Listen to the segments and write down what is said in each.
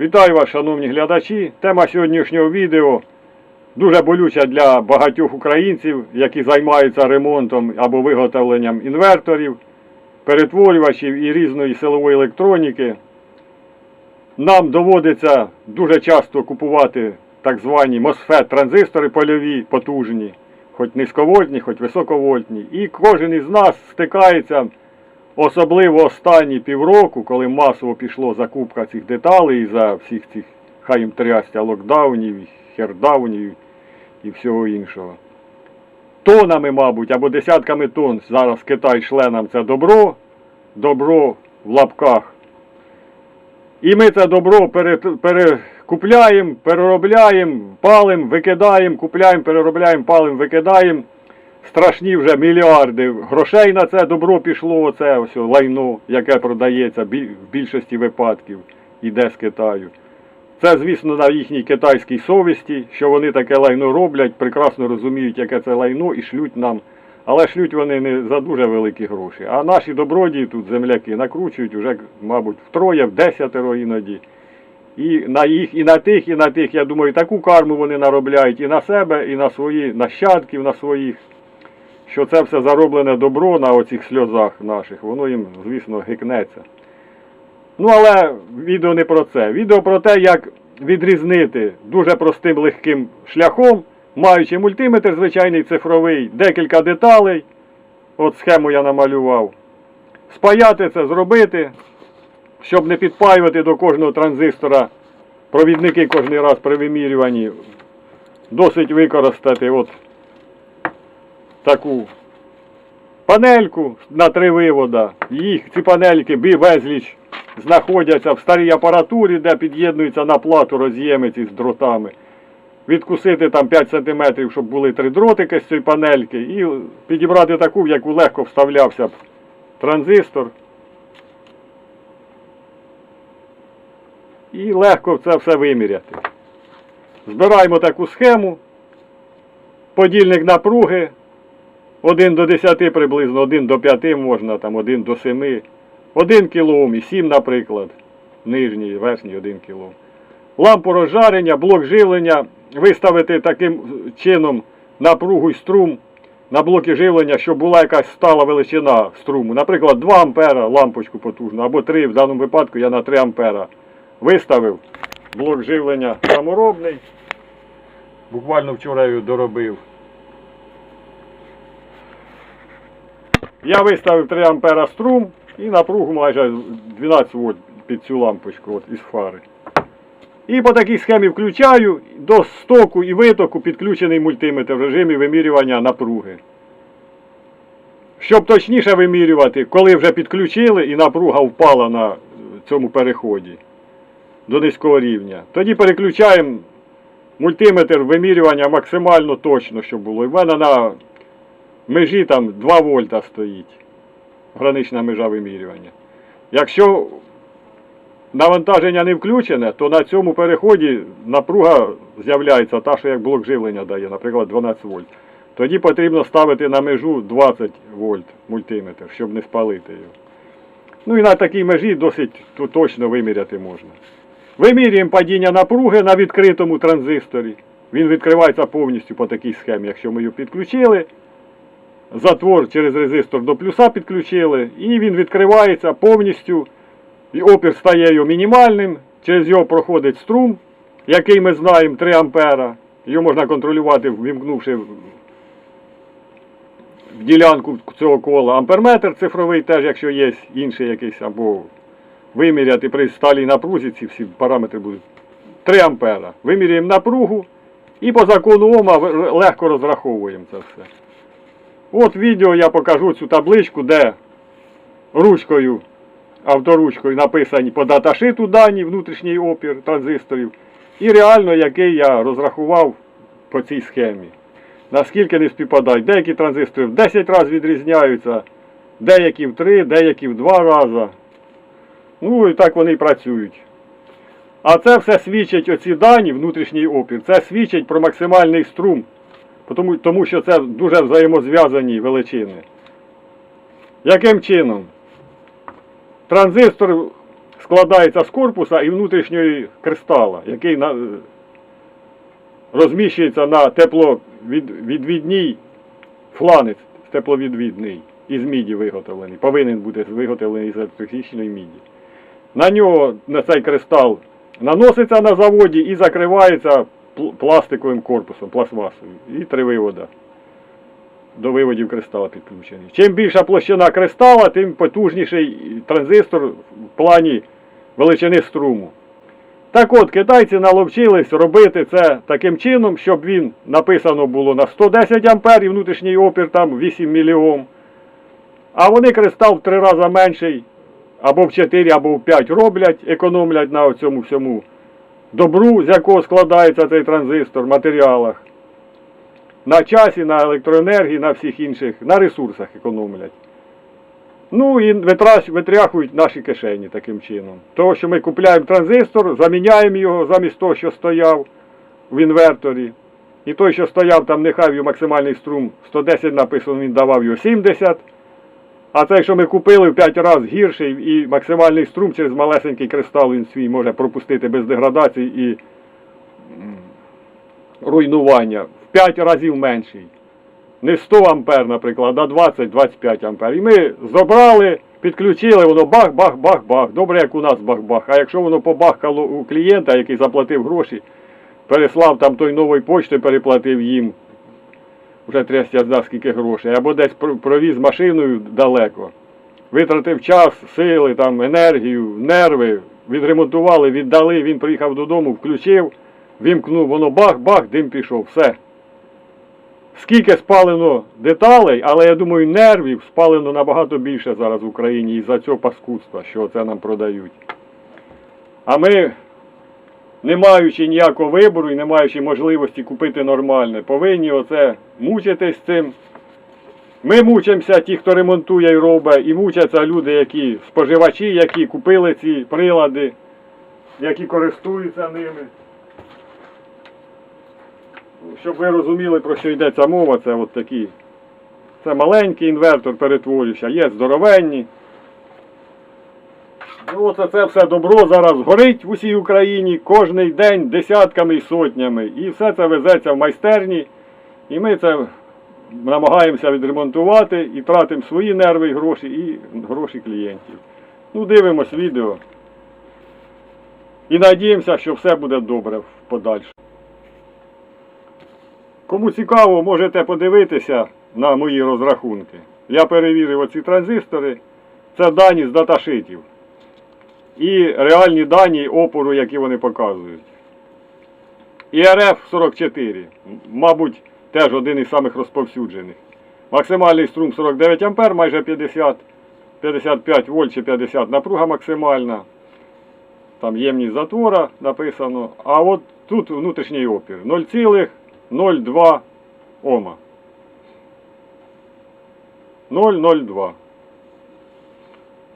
Вітаю вас, шановні глядачі. Тема сьогоднішнього відео дуже болюча для багатьох українців, які займаються ремонтом або виготовленням інверторів, перетворювачів і різної силової електроніки. Нам доводиться дуже часто купувати так звані MOSFET транзистори польові, потужні, хоч низьковольтні, хоч високовольтні. І кожен із нас стикається Особливо останні півроку, коли масово пішло закупка цих деталей за всіх цих хай їм трястя локдаунів, хердаунів і всього іншого. Тонами, мабуть, або десятками тонн зараз Китай шле нам це добро, добро в лапках. І ми це добро пере, перекупляємо, переробляємо, палимо, викидаємо, купляємо, переробляємо, палимо, викидаємо страшні вже мільярди грошей на це добро пішло, оце ось лайно, яке продається в більшості випадків, іде з Китаю. Це, звісно, на їхній китайській совісті, що вони таке лайно роблять, прекрасно розуміють, яке це лайно, і шлють нам. Але шлють вони не за дуже великі гроші. А наші добродії тут земляки накручують вже, мабуть, втроє, в десятеро іноді. І на їх, і на тих, і на тих, я думаю, таку карму вони наробляють і на себе, і на свої нащадків, на своїх що це все зароблене добро на оцих сльозах наших, воно їм, звісно, гикнеться. Ну, але відео не про це. Відео про те, як відрізнити дуже простим легким шляхом, маючи мультиметр звичайний цифровий, декілька деталей. От схему я намалював. Спаяти це, зробити, щоб не підпаювати до кожного транзистора провідники кожен раз при вимірюванні. Досить використати от таку панельку на три вивода. Їх ці панельки безліч знаходяться в старій апаратурі, де під'єднуються на плату роз'єми ці з дротами. Відкусити там 5 см, щоб були три дротики з цієї панельки, і підібрати таку, в яку легко вставлявся б транзистор. І легко це все виміряти. Збираємо таку схему, подільник напруги 1 до 10 приблизно, 1 до 5 можна, там 1 до 7. 1 кОм і 7, наприклад. Нижній, верхній 1 кОм. Лампу розжарення, блок живлення. Виставити таким чином напругу і струм на блоки живлення, щоб була якась стала величина струму. Наприклад, 2 ампера лампочку потужну, або 3, в даному випадку я на 3 ампера виставив. Блок живлення саморобний. Буквально вчора його доробив. Я виставив 3 ампера струм і напругу майже 12 вольт під цю лампочку от, із фари. І по такій схемі включаю до стоку і витоку підключений мультиметр в режимі вимірювання напруги. Щоб точніше вимірювати, коли вже підключили і напруга впала на цьому переході до низького рівня, тоді переключаємо мультиметр вимірювання максимально точно, щоб було. І в мене на межі там 2 вольта стоїть. Гранична межа вимірювання. Якщо навантаження не включене, то на цьому переході напруга з'являється та, що як блок живлення дає, наприклад, 12 вольт. Тоді потрібно ставити на межу 20 вольт мультиметр, щоб не спалити його. Ну і на такій межі досить точно виміряти можна. Вимірюємо падіння напруги на відкритому транзисторі. Він відкривається повністю по такій схемі. Якщо ми його підключили, затвор через резистор до плюса підключили, і він відкривається повністю. І опір стає його мінімальним, через його проходить струм, який ми знаємо 3 ампера. Його можна контролювати, вімкнувши в в ділянку цього кола. Амперметр цифровий теж, якщо є інший якийсь, або виміряти при сталій напрузі, ці всі параметри будуть 3 ампера. Виміряємо напругу і по закону Ома легко розраховуємо це все. От відео я покажу цю табличку, де ручкою, авторучкою написані по даташиту дані, внутрішній опір транзисторів, і реально який я розрахував по цій схемі. Наскільки не співпадають. Деякі транзистори в 10 разів відрізняються, деякі в 3, деякі в 2 рази. Ну і так вони і працюють. А це все свідчить оці дані, внутрішній опір, це свідчить про максимальний струм, тому, тому що це дуже взаємозв'язані величини. Яким чином? Транзистор складається з корпуса і внутрішньої кристала, який на, розміщується на тепловідвідній фланець тепловідвідний із міді виготовлений. Повинен бути виготовлений з електричної міді. На нього на цей кристал наноситься на заводі і закривається пластиковим корпусом, пластмасою. І три вивода. До виводів кристала підключений. Чим більша площина кристала, тим потужніший транзистор в плані величини струму. Так от, китайці наловчились робити це таким чином, щоб він написано було на 110 ампер і внутрішній опір там 8 мільйом. А вони кристал в три рази менший, або в 4, або в 5 роблять, економлять на цьому всьому добру, з якого складається цей транзистор, матеріалах. На часі, на електроенергії, на всіх інших, на ресурсах економлять. Ну і витряхують наші кишені таким чином. Того, що ми купляємо транзистор, заміняємо його замість того, що стояв в інверторі. І той, що стояв там, нехай його максимальний струм 110 написано, він давав його 70. А цей, що ми купили в 5 разів гірший і максимальний струм через малесенький кристал він свій може пропустити без деградації і руйнування в 5 разів менший. Не 100 ампер, наприклад, а 20-25 ампер. І ми забрали, підключили, воно бах-бах-бах-бах. Добре, як у нас бах-бах. А якщо воно побахкало у клієнта, який заплатив гроші, переслав там той нової почти, переплатив їм вже трястя зна скільки грошей, або десь провіз машиною далеко. Витратив час, сили, там, енергію, нерви, відремонтували, віддали, він приїхав додому, включив, вімкнув, воно бах-бах, дим пішов, все. Скільки спалено деталей, але я думаю, нервів спалено набагато більше зараз в Україні із-за цього паскудства, що це нам продають. А ми, не маючи ніякого вибору і не маючи можливості купити нормальне, повинні оце мучитись цим. Ми мучимося, ті, хто ремонтує і робить, і мучаться люди, які споживачі, які купили ці прилади, які користуються ними. Щоб ви розуміли, про що йдеться мова, це от такі. Це маленький інвертор перетворююча, є здоровенні. Ну, оце це все добро зараз горить в усій Україні кожний день десятками і сотнями. І все це везеться в майстерні. І ми це намагаємося відремонтувати і тратимо свої нерви і гроші, і гроші клієнтів. Ну, дивимось відео. І надіємося, що все буде добре в подальшому. Кому цікаво, можете подивитися на мої розрахунки. Я перевірив оці транзистори. Це дані з даташитів. І реальні дані опору, які вони показують. ІРФ 44, мабуть, теж один із самих розповсюджених. Максимальний струм 49 А, майже 50, 55 вольт чи 50 напруга максимальна. Там ємність затвора написано. А от тут внутрішній опір 0,02 Ома. 0,02.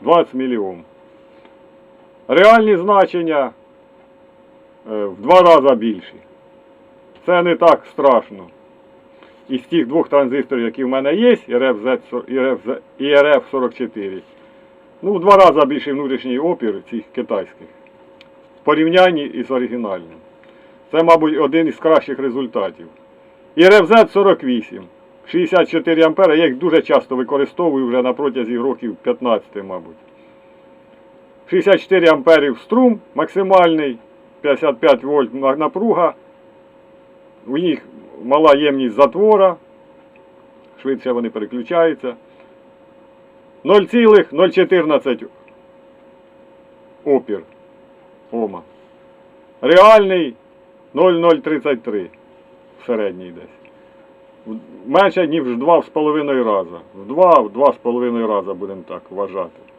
20 мільйом. Реальні значення е, в два рази більші. Це не так страшно. Із тих двох транзисторів, які в мене є, і RF44, ну, в два рази більший внутрішній опір цих китайських в порівнянні із оригінальним. Це, мабуть, один із кращих результатів. І RFZ 48, 64 ампера, я їх дуже часто використовую вже на протязі років 15, мабуть. 64 амперів струм максимальний, 55 вольт напруга. У них мала ємність затвора, швидше вони переключаються. 0,014 опір Ома. Реальний 0,033 в середній десь. Менше, ніж в 2,5 рази. В 2, в 2,5 рази будемо так вважати.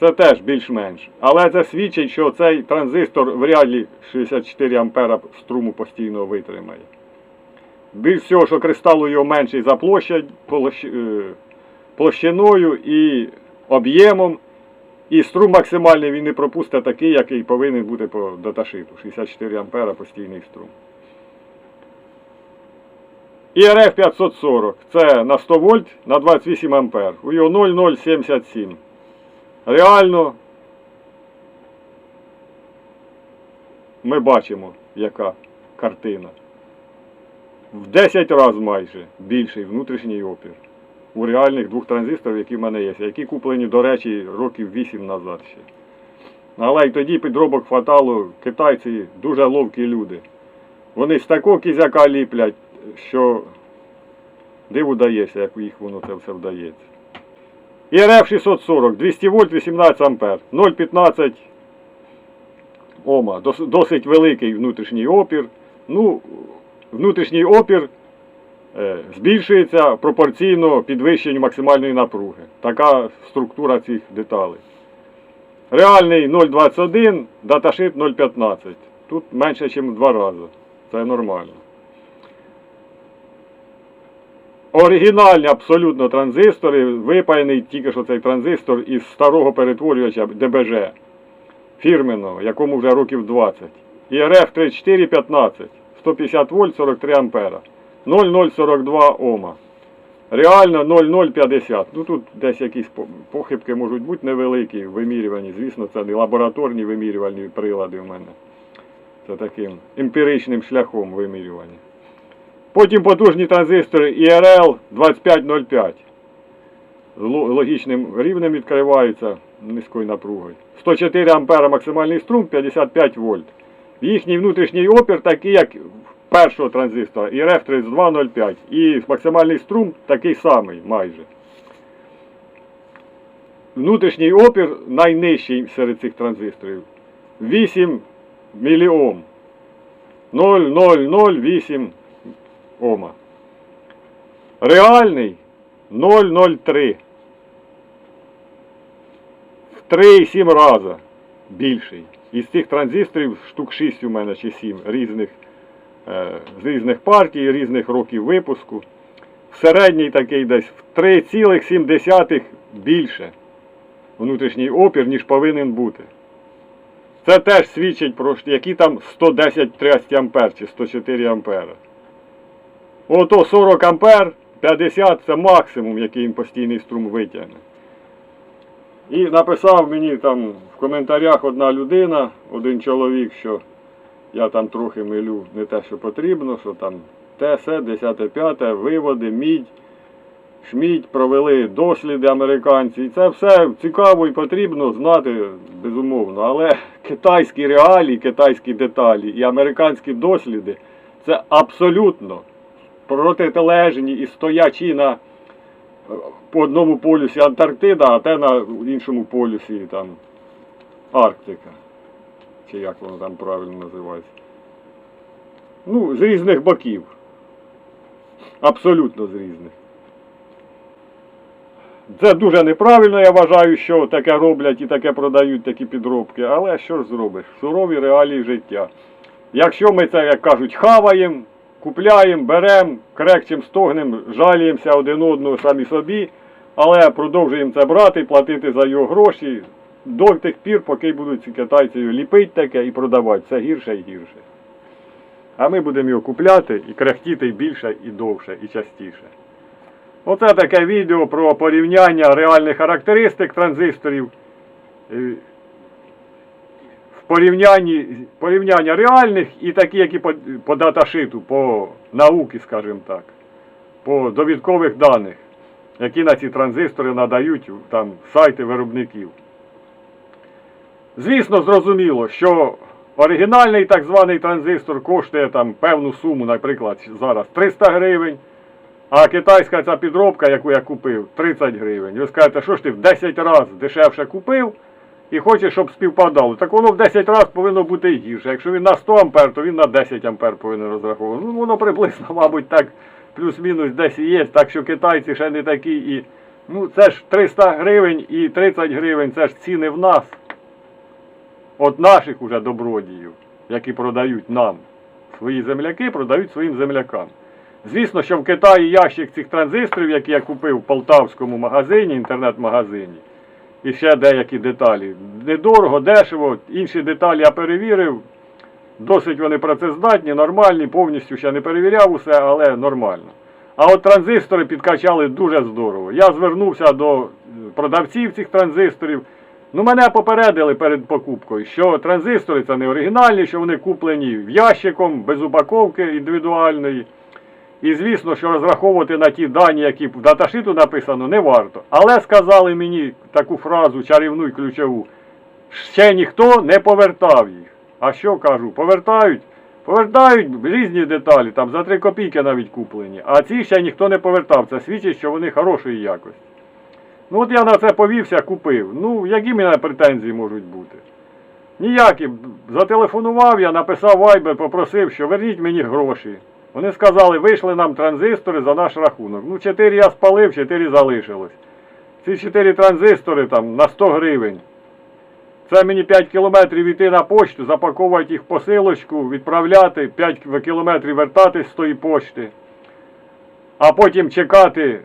Це теж більш-менш. Але це свідчить, що цей транзистор вряд ли 64 ампера струму постійно витримає. Більш всього, що кристалу його менший за площадь, площ, е, площиною і об'ємом. І струм максимальний він не пропустить такий, який повинен бути по даташиту. 64 ампера постійний струм. ІРФ 540 це на 100 вольт на 28 ампер. У його 0,077. Реально ми бачимо, яка картина. В 10 разів майже більший внутрішній опір у реальних двох транзисторів, які в мене є, які куплені, до речі, років 8 назад ще. Але й тоді підробок хватало, китайці дуже ловкі люди. Вони з такого кізяка ліплять, що диву дається, як їх воно це все вдається. ІРФ 640, 200 вольт, 18 ампер, 0,15 Ома. Досить великий внутрішній опір. Ну, внутрішній опір е, збільшується пропорційно підвищенню максимальної напруги. Така структура цих деталей. Реальний 0,21, даташит 0,15. Тут менше, ніж в два рази. Це нормально. Оригінальні абсолютно транзистори, випаяний тільки що цей транзистор із старого перетворювача ДБЖ фірменного, якому вже років 20. ІРФ 3415, 150 вольт, 43 ампера. 0042 Ома. Реально 0050. Ну тут десь якісь похибки можуть бути невеликі, вимірювані. Звісно, це не лабораторні вимірювальні прилади в мене. Це таким емпіричним шляхом вимірювання. Потім потужні транзистори IRL 2505. З логічним рівнем відкриваються низькою напругою. 104 ампера максимальний струм, 55 вольт. Їхній внутрішній опір такий, як першого транзистора, IRF 3205. І максимальний струм такий самий майже. Внутрішній опір найнижчий серед цих транзисторів. 8 міліом. 0,008 Ома. Реальний 0,03. В 3,7 рази більший. Із цих транзисторів штук 6 у мене чи 7 різних, е, з різних партій, різних років випуску. Середній такий десь в 3,7 більше внутрішній опір, ніж повинен бути. Це теж свідчить про які там 110 30 ампер чи 104 ампера. Ото 40 ампер, 50 це максимум, який їм постійний струм витягне. І написав мені там в коментарях одна людина, один чоловік, що я там трохи милю не те, що потрібно, що там те, се, 10, 5, виводи, мідь, шмідь, провели досліди американці. І це все цікаво і потрібно знати, безумовно. Але китайські реалії, китайські деталі і американські досліди це абсолютно протилежні і стоячі на по одному полюсі Антарктида, а те на іншому полюсі там Арктика. Чи як воно там правильно називається. Ну, з різних боків. Абсолютно з різних. Це дуже неправильно, я вважаю, що таке роблять і таке продають такі підробки, але що ж зробиш? Сурові реалії життя. Якщо ми це, як кажуть, хаваємо, купляємо, беремо, крекчем стогнем, жаліємося один одного самі собі, але продовжуємо це брати, платити за його гроші до тих пір, поки будуть ці китайці ліпити таке і продавати. Все гірше і гірше. А ми будемо його купляти і крехтіти більше, і довше, і частіше. Оце таке відео про порівняння реальних характеристик транзисторів. Порівнянні порівняння реальних і такі, які по, по даташиту, по науці, скажімо так, по довідкових даних, які на ці транзистори надають там сайти виробників. Звісно, зрозуміло, що оригінальний так званий транзистор коштує там певну суму, наприклад, зараз 300 гривень. А китайська ця підробка, яку я купив, 30 гривень. Ви скажете, що ж ти в 10 разів дешевше купив і хочеш, щоб співпадало. Так воно в 10 разів повинно бути гірше. Якщо він на 100 ампер, то він на 10 ампер повинен розраховувати. Ну, воно приблизно, мабуть, так плюс-мінус десь є. Так що китайці ще не такі і. Ну, це ж 300 гривень і 30 гривень, це ж ціни в нас. От наших уже добродіїв, які продають нам. Свої земляки продають своїм землякам. Звісно, що в Китаї ящик цих транзисторів, які я купив в полтавському магазині, інтернет-магазині, і ще деякі деталі. Недорого, дешево. Інші деталі я перевірив. Досить вони працездатні, нормальні, повністю ще не перевіряв усе, але нормально. А от транзистори підкачали дуже здорово. Я звернувся до е, продавців цих транзисторів. Ну, мене попередили перед покупкою, що транзистори це не оригінальні, що вони куплені в ящиком, без упаковки індивідуальної. І звісно, що розраховувати на ті дані, які в даташиту написано, не варто. Але сказали мені таку фразу чарівну і ключову. Ще ніхто не повертав їх. А що кажу? Повертають? Повертають різні деталі, там за 3 копійки навіть куплені. А ці ще ніхто не повертав. Це свідчить, що вони хорошої якості. Ну от я на це повівся, купив. Ну, які мене претензії можуть бути? Ніякі. Зателефонував я, написав вайбер, попросив, що верніть мені гроші. Вони сказали, вийшли нам транзистори за наш рахунок. Ну, 4 я спалив, 4 залишилось. Ці 4 транзистори там на 100 гривень. Це мені 5 кілометрів йти на почту, запаковувати їх посилочку, відправляти, 5 кілометрів вертатись з тої почти. А потім чекати,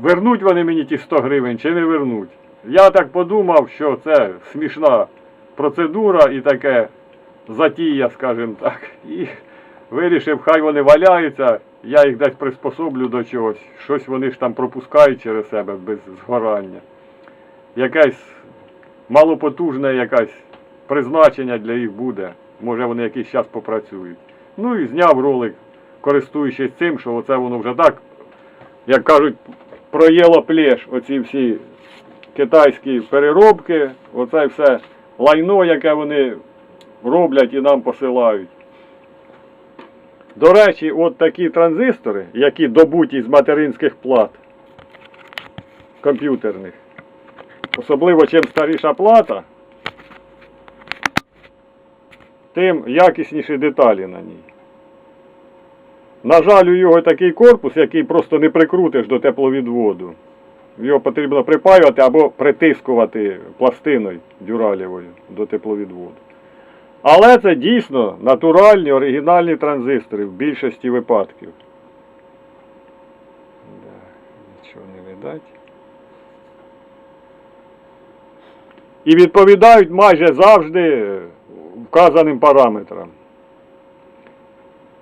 вернуть вони мені ті 100 гривень чи не вернуть. Я так подумав, що це смішна процедура і таке затія, скажімо так. І вирішив, хай вони валяються, я їх десь приспособлю до чогось. Щось вони ж там пропускають через себе без згорання. Якесь малопотужне якесь призначення для їх буде. Може вони якийсь час попрацюють. Ну і зняв ролик, користуючись цим, що оце воно вже так, як кажуть, проїло плеш, оці всі китайські переробки, оце все лайно, яке вони роблять і нам посилають. До речі, от такі транзистори, які добуті з материнських плат комп'ютерних, особливо чим старіша плата, тим якісніші деталі на ній. На жаль, у його такий корпус, який просто не прикрутиш до тепловідводу. Його потрібно припаювати або притискувати пластиною дюралєвою до тепловідводу. Але це дійсно натуральні оригінальні транзистори в більшості випадків. Да, нічого не видать. І відповідають майже завжди вказаним параметрам.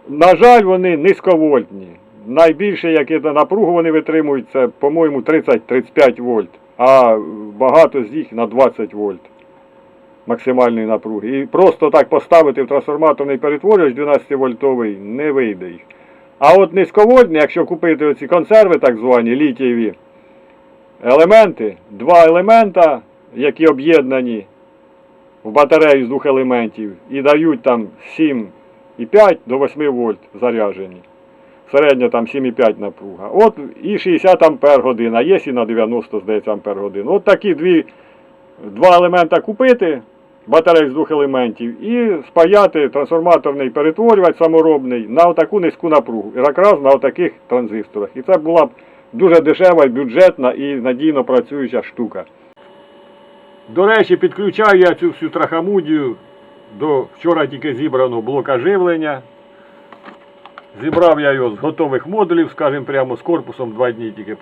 На жаль, вони низьковольтні. Найбільше, яке на напругу вони витримують, це, по-моєму, 30-35 вольт, а багато з них на 20 вольт максимальної напруги. І просто так поставити в трансформаторний перетворювач 12-вольтовий не вийде їх. А от низьковольтні, якщо купити оці консерви, так звані літієві елементи, два елемента, які об'єднані в батарею з двох елементів, і дають там 7,5 до 8 вольт заряджені. Середня там 7,5 напруга. От і 60 ампер годин, а є і на 90, здається, ампер годин. От такі дві, два елемента купити, батарею з двох елементів, і спаяти трансформаторний перетворювач саморобний на таку низьку напругу. І якраз на таких транзисторах. І це була б дуже дешева, бюджетна і надійно працююча штука. До речі, підключаю я цю всю трахамудію до вчора тільки зібраного блока живлення. Зібрав я його з готових модулів, скажімо, прямо з корпусом два дні тільки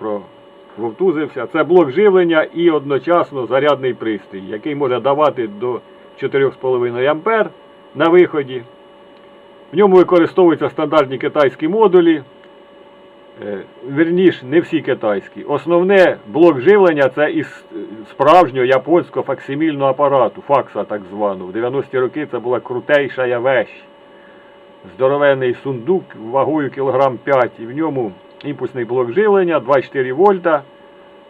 прововтузився. Це блок живлення і одночасно зарядний пристрій, який може давати до 4,5 А на виході. В ньому використовуються стандартні китайські модулі. Е, Вірніш, не всі китайські. Основне блок живлення це із справжнього японського факсимільного апарату, факса так званого. В 90-ті роки це була крутейша вещь. Здоровенний сундук вагою кілограм 5 і в ньому імпульсний блок живлення 2,4 вольта,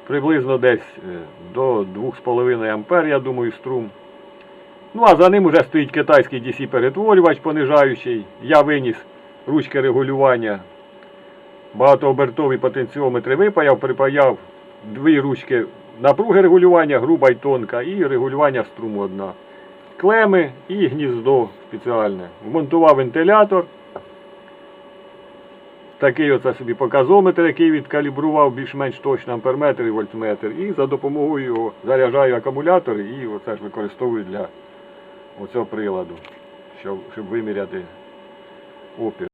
приблизно десь е, до 2,5 ампер, я думаю, струм. Ну а за ним вже стоїть китайський DC-перетворювач понижаючий. Я виніс ручки регулювання багатообертові потенціометри випаяв, припаяв дві ручки напруги регулювання, груба й тонка, і регулювання струму одна. Клеми і гніздо спеціальне. Вмонтував вентилятор. Такий оце собі показометр, який відкалібрував більш-менш точно амперметр і вольтметр. І за допомогою його заряджаю акумулятор і оце ж використовую для оцього приладу, щоб, щоб виміряти опір.